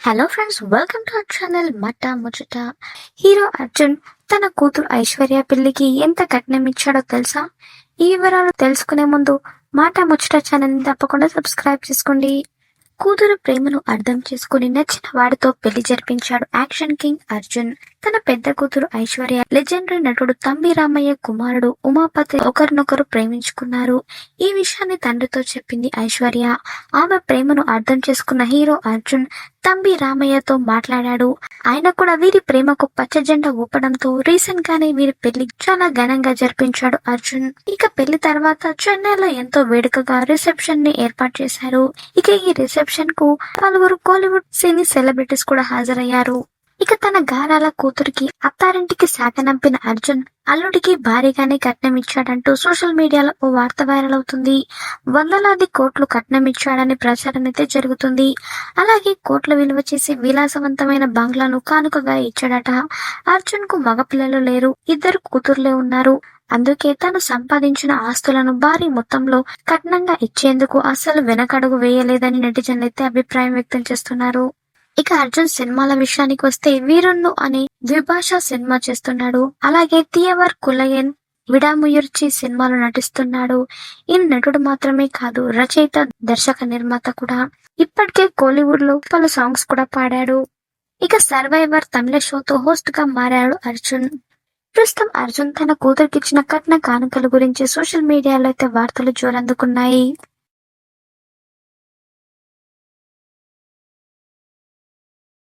Hello friends welcome to our channel Matta Muchchata hero Arjun తన కూతురు ఐశ్వర్య పెళ్ళికి ఎంత కట్నం ఇచ్చాడో తెలుసా? ఈ వివరాలు తెలుసుకునే ముందు మాట ముచ్చట ఛానల్ తప్పకుండా సబ్స్క్రైబ్ చేసుకోండి. కూతురు ప్రేమను అర్థం చేసుకుని నచ్చిన వాడితో పెళ్ళి జరిపించాడు యాక్షన్ కింగ్ అర్జున్. తన పెద్ద కూతురు ఐశ్వర్య లెజెండరీ నటుడు తంబి రామయ్య కుమారుడు ఉమాపతి ఒకరినొకరు ప్రేమించుకున్నారు. ఈ విషయాన్ని తండ్రితో చెప్పింది ఐశ్వర్య. ఆమె ప్రేమను అర్థం చేసుకున్న హీరో అర్జున్ తంబి రామయ్యతో మాట్లాడాడు. ఆయన కూడా వీరి ప్రేమకు పచ్చజెండా ఊపడంతో రీసెంట్ గానే వీరి పెళ్ళి చాలా ఘనంగా జరిపించాడు అర్జున్. ఇక పెళ్ళి తర్వాత చెన్నైలో ఎంతో వేడుకగా రిసెప్షన్ని ఏర్పాటు చేశారు. ఇక ఈ రిసెప్షన్కు పలువురు కోలీవుడ్ సినీ సెలబ్రిటీస్ కూడా హాజరయ్యారు. ఇక తన గారాల కూతురికి అత్తారింటికి శాఖనంపిన అర్జున్ అల్లుడికి భారీగానే కట్నం ఇచ్చాడంటూ సోషల్ మీడియాలో ఓ వార్త వైరల్ అవుతుంది. వందలాది కోట్లు కట్నం ఇచ్చాడని ప్రచారం అయితే జరుగుతుంది. అలాగే కోట్ల విలువ చేసి విలాసవంతమైన బంగ్లాను కానుకగా ఇచ్చాడట. అర్జున్కు మగపిల్లలు లేరు ఇద్దరు కూతుర్లే ఉన్నారు. అందుకే తను సంపాదించిన ఆస్తులను భారీ మొత్తంలో కట్నంగా ఇచ్చేందుకు అసలు వెనకడుగు వేయలేదని నెటిజన్లు అయితే అభిప్రాయం వ్యక్తం చేస్తున్నారు. ఇక అర్జున్ సినిమాల విషయానికి వస్తే వీరుణ్ణు అనే ద్విభాషా సినిమా చేస్తున్నాడు. అలాగే తియవర్ కులయన్ విడాముయర్చి సినిమాలో నటిస్తున్నాడు. ఈ నటుడు మాత్రమే కాదు రచయిత దర్శక నిర్మాత కూడా. ఇప్పటికే కోలీవుడ్లో పలు సాంగ్స్ కూడా పాడాడు. ఇక సర్వైవర్ తమిళ షోతో హోస్ట్గా మారాడు అర్జున్. ప్రస్తుతం అర్జున్ తన కూతురికిచ్చిన కట్న కానుకల గురించి సోషల్ మీడియాలో అయితే వార్తలు జోరందుకున్నాయి.